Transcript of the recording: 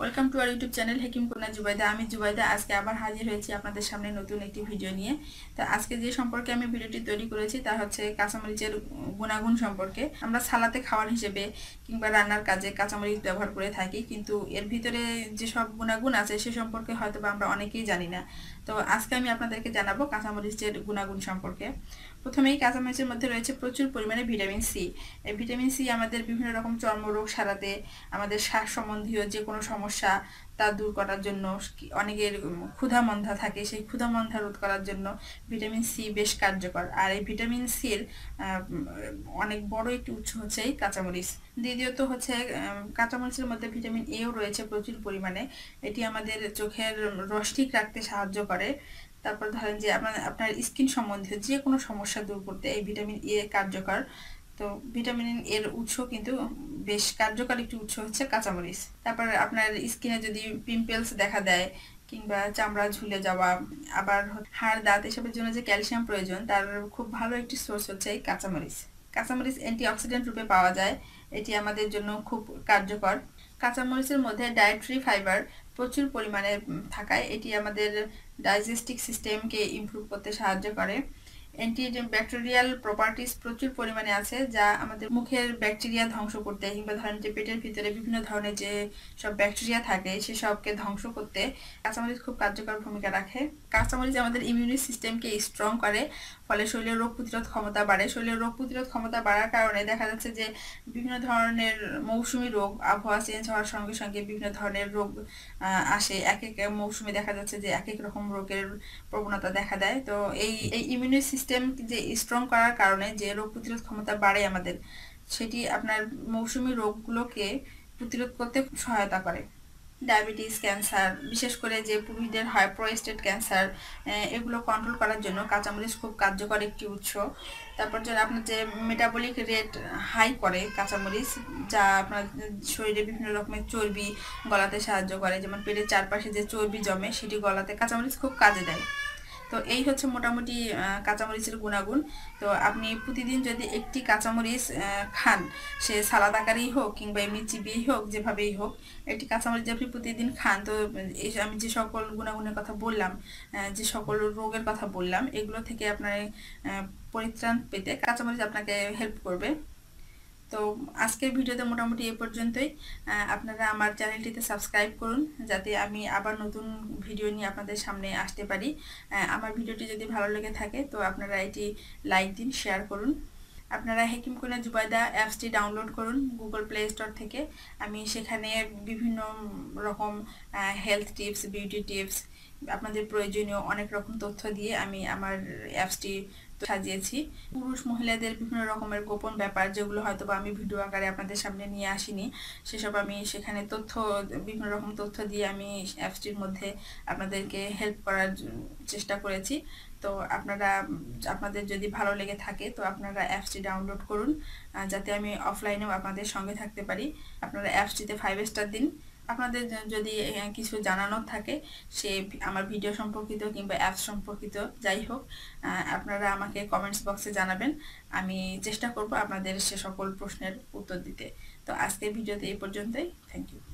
Welcome to our YouTube channel হেকিম কন্যা জুবাইদা আমি জুবাইদা আজকে আবার হাজির হয়েছি আপনাদের সামনে নতুন একটি ভিডিও নিয়ে। তো আজকে যে সম্পর্কে আমি ভিডিওটি তৈরি করেছি, তা হচ্ছে কাঁচামরিচের গুণাগুণ সম্পর্কে। আমরা সালাতে খাওয়ার হিসেবে কিংবা রান্নার কাজে কাঁচামরিচ ব্যবহার করে থাকি, কিন্তু এর ভিতরে যেসব গুণাগুণ আছে, সে সম্পর্কে হয়তো বা আমরা অনেকেই জানি না। তো আজকে আমি আপনাদেরকে জানাব কাঁচামরিচের গুণাগুণ সম্পর্কে। প্রথমেই কাঁচামরিচের মধ্যে রয়েছে প্রচুর পরিমাণে ভিটামিন সি। এই ভিটামিন সি আমাদের বিভিন্ন রকম চর্মরোগ সারাতে, আমাদের শ্বাস সম্বন্ধীয় যে কোনো সমস্যা তা দূর করার জন্য অনেকের ক্ষুধা মন্ধা থাকে, সেই ক্ষুধা মন্ধা রোধ করার জন্য ভিটামিন সি বেশ কার্যকর। আর এই ভিটামিন সির অনেক বড় একটি উৎস হচ্ছে এই কাঁচামরিচ। দ্বিতীয়ত হচ্ছে কাঁচামরিচের মধ্যে ভিটামিন এও রয়েছে প্রচুর পরিমাণে। এটি আমাদের চোখের রস ঠিক রাখতে সাহায্য করে। তারপর ধরেন যে, আপনার আপনার স্কিন সম্বন্ধীয় যে কোনো সমস্যা দূর করতে এই ভিটামিন এ কার্যকর। তো ভিটামিন এর উৎস কিন্তু বেশ কার্যকর একটি উৎস হচ্ছে কাঁচামরিচ। তারপর আপনার স্কিনে যদি পিম্পলস দেখা দেয় কিংবা চামড়া ঝুলে যাওয়া, আবার হাড়, দাঁত এসবের জন্য যে ক্যালসিয়াম প্রয়োজন, তার খুব ভালো একটি সোর্স হচ্ছে এই কাঁচামরিচ। কাঁচামরিচ অ্যান্টিঅক্সিডেন্ট রূপে পাওয়া যায়, এটি আমাদের জন্য খুব কার্যকর। কাঁচামরিচের মধ্যে ডায়েট্রি ফাইবার প্রচুর পরিমাণে থাকায় এটি আমাদের ডাইজেস্টিক সিস্টেমকে ইমপ্রুভ করতে সাহায্য করে। অ্যান্টি ব্যাকটেরিয়াল প্রপার্টিস প্রচুর পরিমাণে আছে, যা আমাদের মুখের ব্যাকটেরিয়া ধ্বংস করতে কিংবা ধরেন যে পেটের ভিতরে বিভিন্ন ধরনের যে সব ব্যাকটেরিয়া থাকে সেসবকে ধ্বংস করতে কাঁচামরিচ খুব কার্যকর ভূমিকা রাখে। কাঁচামরিচ আমাদের ইমিউনি সিস্টেমকে স্ট্রং করে, ফলে শরীরের রোগ প্রতিরোধ ক্ষমতা বাড়ে। শরীরের রোগ প্রতিরোধ ক্ষমতা বাড়ার কারণে দেখা যাচ্ছে যে বিভিন্ন ধরনের মৌসুমি রোগ, আবহাওয়া চেঞ্জ হওয়ার সঙ্গে সঙ্গে বিভিন্ন ধরনের রোগ আসে। এক এক মৌসুমে দেখা যাচ্ছে যে এক এক রকম রোগের প্রবণতা দেখা দেয়। তো এই এই ইমিউনি সিস্টেম যে স্ট্রং করার কারণে যে রোগ প্রতিরোধ ক্ষমতা বাড়ে আমাদের, সেটি আপনার মৌসুমি রোগগুলোকে প্রতিরোধ করতে সহায়তা করে। ডায়াবেটিস ক্যান্সার বিশেষ করে যে পুরুষদের হয় প্রোস্টেট ক্যান্সার এগুলো কন্ট্রোল করার জন্য কাঁচামরিচ খুব কার্যকর একটি উৎস। তারপর যে আপনার যে মেটাবলিক রেট হাই করে কাঁচামরিচ, যা আপনার শরীরে বিভিন্ন রকমের চর্বি গলাতে সাহায্য করে, যেমন পেটের চারপাশে যে চর্বি জমে, সেটি গলাতে কাঁচামরিচ খুব কাজে দেয়। তো এই হচ্ছে মোটামুটি কাঁচামরিচের গুণাগুণ। তো আপনি প্রতিদিন যদি একটি কাঁচামরিচ খান, সে সালাদ আকারেই হোক কিংবা এমনি চিবিয়েই হোক, যেভাবেই হোক, একটি কাঁচামরিচ আপনি প্রতিদিন খান, তো এই আমি যে সকল গুণাগুণের কথা বললাম যে সকল রোগের কথা বললাম, এগুলো থেকে আপনার পরিত্রাণ পেতে কাঁচামরিচ আপনাকে হেল্প করবে। তো আজকের ভিডিওতে মোটামুটি এ পর্যন্তই। আপনারা আমার চ্যানেলটিতে সাবস্ক্রাইব করুন, যাতে আমি আবার নতুন ভিডিও নিয়ে আপনাদের সামনে আসতে পারি। আমার ভিডিওটি যদি ভালো লেগে থাকে, তো আপনারা এটি লাইক দিন, শেয়ার করুন। আপনারা হেকিম কোনা জুবাইদা অ্যাপসটি ডাউনলোড করুন গুগল প্লে স্টোর থেকে। আমি সেখানে বিভিন্ন রকম হেলথ টিপস, বিউটি টিপস, আপনাদের প্রয়োজনীয় অনেক রকম তথ্য দিয়ে আমি আমার অ্যাপসটি সাজিয়েছি। পুরুষ মহিলাদের বিভিন্ন রকমের গোপন ব্যাপার যেগুলো হয়তো বা আমি ভিডিও আকারে আপনাদের সামনে নিয়ে আসিনি, সেসব আমি সেখানে তথ্য, বিভিন্ন রকম তথ্য দিয়ে আমি অ্যাপসটির মধ্যে আপনাদেরকে হেল্প করার চেষ্টা করেছি। তো আপনারা, আপনাদের যদি ভালো লেগে থাকে, তো আপনারা অ্যাপসটি ডাউনলোড করুন। যাতে আমি অফলাইনেও আপনাদের সঙ্গে থাকতে পারি। আপনারা অ্যাপসটিতে ফাইভ স্টার দিন। আপনাদের যদি কিছু জানানোর থাকে, সে আমার ভিডিও সম্পর্কিত কিংবা অ্যাপস সম্পর্কিত, যাই হোক আপনারা আমাকে কমেন্টস বক্সে জানাবেন। আমি চেষ্টা করব আপনাদের সে সকল প্রশ্নের উত্তর দিতে। তো আজকের ভিডিওতে এই পর্যন্তই। Thank you